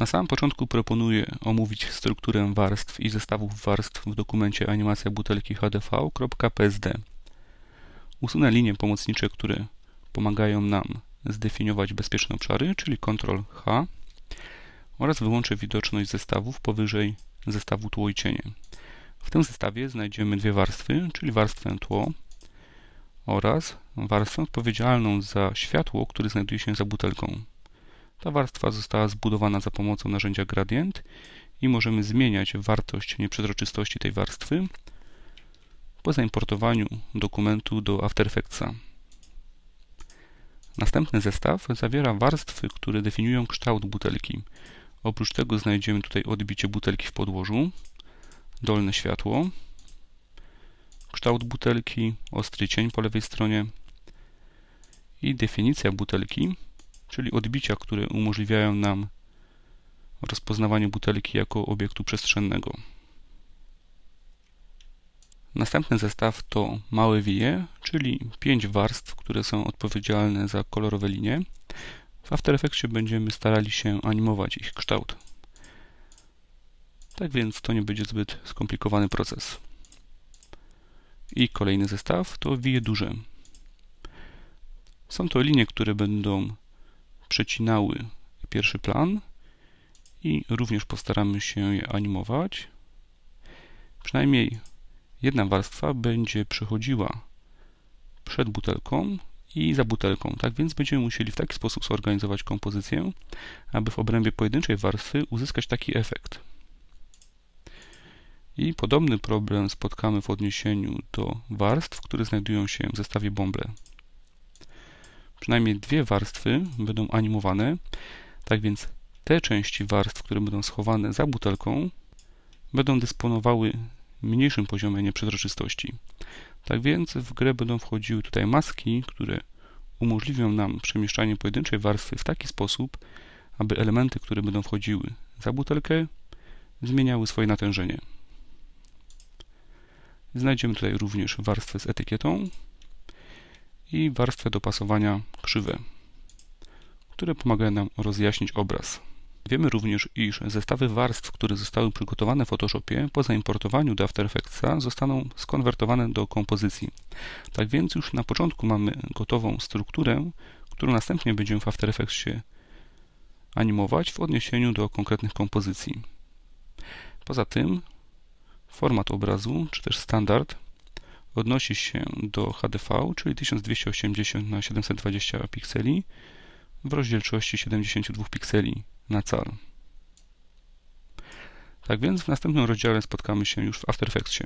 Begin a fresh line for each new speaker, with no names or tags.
Na samym początku proponuję omówić strukturę warstw i zestawów warstw w dokumencie animacja butelki hdv.psd. Usunę linie pomocnicze, które pomagają nam zdefiniować bezpieczne obszary, czyli Ctrl H oraz wyłączę widoczność zestawów powyżej zestawu tło i cienie. W tym zestawie znajdziemy dwie warstwy, czyli warstwę tło oraz warstwę odpowiedzialną za światło, które znajduje się za butelką. Ta warstwa została zbudowana za pomocą narzędzia gradient i możemy zmieniać wartość nieprzezroczystości tej warstwy po zaimportowaniu dokumentu do After Effectsa. Następny zestaw zawiera warstwy, które definiują kształt butelki. Oprócz tego znajdziemy tutaj odbicie butelki w podłożu, dolne światło, kształt butelki, ostry cień po lewej stronie i definicja butelki, czyli odbicia, które umożliwiają nam rozpoznawanie butelki jako obiektu przestrzennego. Następny zestaw to małe wije, czyli pięć warstw, które są odpowiedzialne za kolorowe linie. W After Effectsie będziemy starali się animować ich kształt. Tak więc to nie będzie zbyt skomplikowany proces. I kolejny zestaw to wije duże. Są to linie, które będą przecinały pierwszy plan i również postaramy się je animować. Przynajmniej jedna warstwa będzie przechodziła przed butelką i za butelką. Tak więc będziemy musieli w taki sposób zorganizować kompozycję, aby w obrębie pojedynczej warstwy uzyskać taki efekt. I podobny problem spotkamy w odniesieniu do warstw, które znajdują się w zestawie bąble. Przynajmniej dwie warstwy będą animowane, tak więc te części warstw, które będą schowane za butelką, będą dysponowały mniejszym poziomem nieprzezroczystości. Tak więc w grę będą wchodziły tutaj maski, które umożliwią nam przemieszczanie pojedynczej warstwy w taki sposób, aby elementy, które będą wchodziły za butelkę, zmieniały swoje natężenie. Znajdziemy tutaj również warstwę z etykietą i warstwę dopasowania krzywe, które pomagają nam rozjaśnić obraz. Wiemy również, iż zestawy warstw, które zostały przygotowane w Photoshopie po zaimportowaniu do After Effectsa zostaną skonwertowane do kompozycji. Tak więc już na początku mamy gotową strukturę, którą następnie będziemy w After Effectsie animować w odniesieniu do konkretnych kompozycji. Poza tym format obrazu, czy też standard odnosi się do HDV, czyli 1280 na 720 pikseli w rozdzielczości 72 pikseli na cal. Tak więc w następnym rozdziale spotkamy się już w After Effectsie.